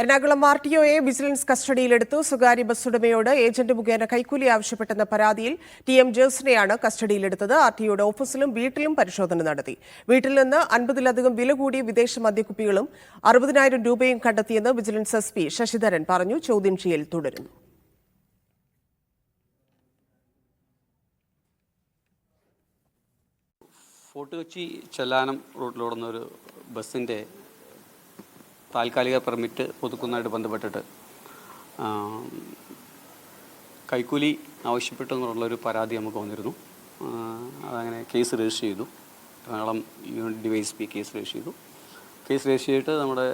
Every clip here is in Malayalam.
എറണാകുളം ആർ ടി ഒയെ വിജിലൻസ് കസ്റ്റഡിയിലെടുത്തു. സ്വകാര്യ ബസ് ഉടമയോട് ഏജന്റ് മുഖേന കൈക്കൂലി ആവശ്യപ്പെട്ടെന്ന പരാതിയിൽ ടി എം ജേഴ്സിനെയാണ് കസ്റ്റഡിയിലെടുത്തത്. ആർ ടി ഒയുടെ ഓഫീസിലും വീട്ടിലും പരിശോധന നടത്തി. വീട്ടിൽ നിന്ന് അൻപതിലധികം വില കൂടിയ വിദേശ മദ്യക്കുപ്പികളും അറുപതിനായിരം രൂപയും കണ്ടെത്തിയെന്ന് വിജിലൻസ് എസ് പി ശശിധരൻ പറഞ്ഞു. ചോദ്യം ചെയ്യൽ തുടരുന്നു. ഫോർട്ട് കൊച്ചി ചെല്ലാനം റൂട്ടിലോടുന്ന ഒരു ബസ്സിന്റെ താൽക്കാലിക പെർമിറ്റ് പുതുക്കുന്നതായിട്ട് ബന്ധപ്പെട്ടിട്ട് കൈക്കൂലി ആവശ്യപ്പെട്ടു എന്നുള്ളൊരു പരാതി നമുക്ക് വന്നിരുന്നു. അതങ്ങനെ കേസ് രജിസ്റ്റർ ചെയ്തു. Ernakulam unit D Y S P case register ചെയ്തു. കേസ് രജിസ്റ്റർ ചെയ്തിട്ട് നമ്മുടെ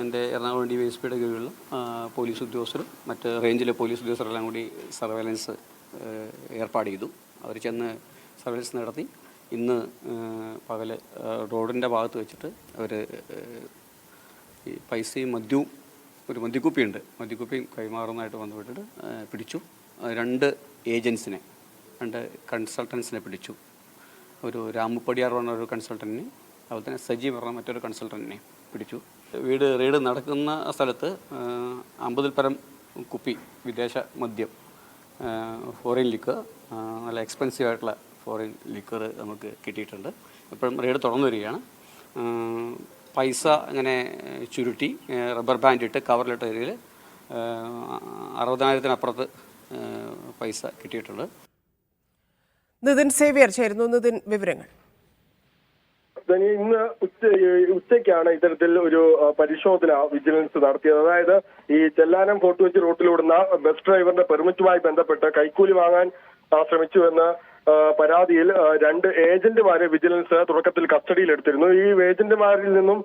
എന്റെ എറണാകുളം ഡി വൈ എസ് പിയുടെ കീഴിലുള്ള പോലീസ് ഉദ്യോഗസ്ഥരും മറ്റ് റേഞ്ചിലെ പോലീസ് ഉദ്യോഗസ്ഥരെല്ലാം കൂടി സർവൈലൻസ് ഏർപ്പാട് ചെയ്തു. അവർ ചെന്ന് സർവൈലൻസ് നടത്തി. ഇന്ന് പകൽ റോഡിന്റെ ഭാഗത്ത് വെച്ചിട്ട് അവർ ഈ പൈസയും മദ്യവും ഒരു മദ്യക്കുപ്പിയുണ്ട്. മദ്യക്കുപ്പിയും കൈമാറുന്നതായിട്ട് ബന്ധപ്പെട്ടിട്ട് പിടിച്ചു. രണ്ട് ഏജൻസിനെ രണ്ട് കൺസൾട്ടൻസിനെ പിടിച്ചു. ഒരു രാമുപ്പടിയാർ പറഞ്ഞ ഒരു കൺസൾട്ടന്റിനെ അതുപോലെ തന്നെ സജീവ് പറഞ്ഞ മറ്റൊരു കൺസൾട്ടന്റിനെ പിടിച്ചു. വീട് റെയ്ഡ് നടക്കുന്ന സ്ഥലത്ത് അമ്പതിൽ പരം കുപ്പി വിദേശ മദ്യം ഫോറിൻ ലിക്കർ നല്ല എക്സ്പെൻസീവ് ആയിട്ടുള്ള ഫോറിൻ ലിക്കർ നമുക്ക് കിട്ടിയിട്ടുണ്ട്. ഇപ്പോഴും റെയ്ഡ് തുറന്നു വരികയാണ്. പൈസ ഇങ്ങനെ ചുരുട്ടി റബ്ബർ ബാൻഡ് ഇട്ട് കവറിലിട്ട രീതിയിൽ അറുപതിനായിരത്തിനപ്പുറത്ത് പൈസ കിട്ടിയിട്ടുണ്ട്. നിതിൻ സേവിയർ ചേരുന്നു. നിതിൻ വിവരങ്ങൾ. ഇന്ന് ഉച്ച ഉച്ചയ്ക്കാണ് ഇത്തരത്തിൽ ഒരു പരിശോധന വിജിലൻസ് നടത്തിയത്. അതായത് ഈ ചെല്ലാനം ഫോർട്ട് കൊച്ചി റൂട്ടിലോടുന്ന ബസ് ഡ്രൈവറിന്റെ പെർമിറ്റുമായി ബന്ധപ്പെട്ട് കൈക്കൂലി വാങ്ങാൻ ആ, ശ്രമിച്ചുവെന്ന് പരാതിയിൽ രണ്ട് ഏജന്റുമാരെ വിജിലൻസ് തുടക്കത്തിൽ കസ്റ്റഡിയിലെടുത്തിരുന്നു. ഈ ഏജന്റുമാരിൽ നിന്നും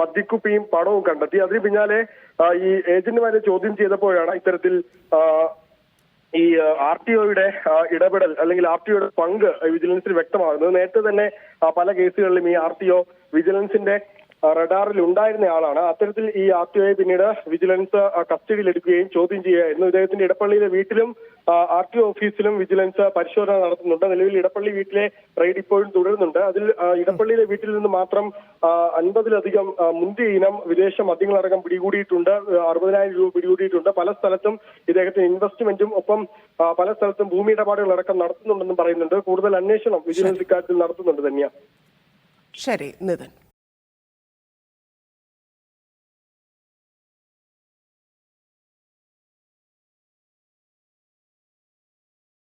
മദ്യക്കുപ്പിയും പണവും കണ്ടെത്തി. അതിന് പിന്നാലെ ഈ ഏജന്റുമാരെ ചോദ്യം ചെയ്തപ്പോഴാണ് ഇത്തരത്തിൽ ഈ ആർ ടി ഒയുടെ ഇടപെടൽ അല്ലെങ്കിൽ ആർ ടി ഒയുടെ പങ്ക് വിജിലൻസിന് വ്യക്തമാകുന്നത്. നേരത്തെ തന്നെ പല കേസുകളിലും ഈ ആർ ടി ഒ വിജിലൻസിന്റെ റഡാറിൽ ഉണ്ടായിരുന്ന ആളാണ്. അത്തരത്തിൽ ഈ ആർ ടി ഒയെ പിന്നീട് വിജിലൻസ് കസ്റ്റഡിയിലെടുക്കുകയും ചോദ്യം ചെയ്യുകയായിരുന്നു ഇദ്ദേഹത്തിന്റെ ഇടപ്പള്ളിയിലെ വീട്ടിലും ആർ ടി ഒ ഓഫീസിലും വിജിലൻസ് പരിശോധന നടത്തുന്നുണ്ട്. നിലവിൽ ഇടപ്പള്ളി വീട്ടിലെ റെയ്ഡ് ഇപ്പോഴും തുടരുന്നുണ്ട്. അതിൽ ഇടപ്പള്ളിയിലെ വീട്ടിൽ നിന്ന് മാത്രം അൻപതിലധികം മുന്തി മുന്തിയ ഇനം വിദേശ മദ്യങ്ങളടക്കം പിടികൂടിയിട്ടുണ്ട്. അറുപതിനായിരം രൂപ പിടികൂടിയിട്ടുണ്ട്. പല സ്ഥലത്തും ഇദ്ദേഹത്തിന് ഇൻവെസ്റ്റ്മെന്റും ഒപ്പം പല സ്ഥലത്തും ഭൂമി ഇടപാടുകളടക്കം നടത്തുന്നുണ്ടെന്നും പറയുന്നുണ്ട്. കൂടുതൽ അന്വേഷണം വിജിലൻസ് ഇക്കാര്യത്തിൽ നടത്തുന്നുണ്ട് തന്നെയാണ് ശരി നിതിൻ.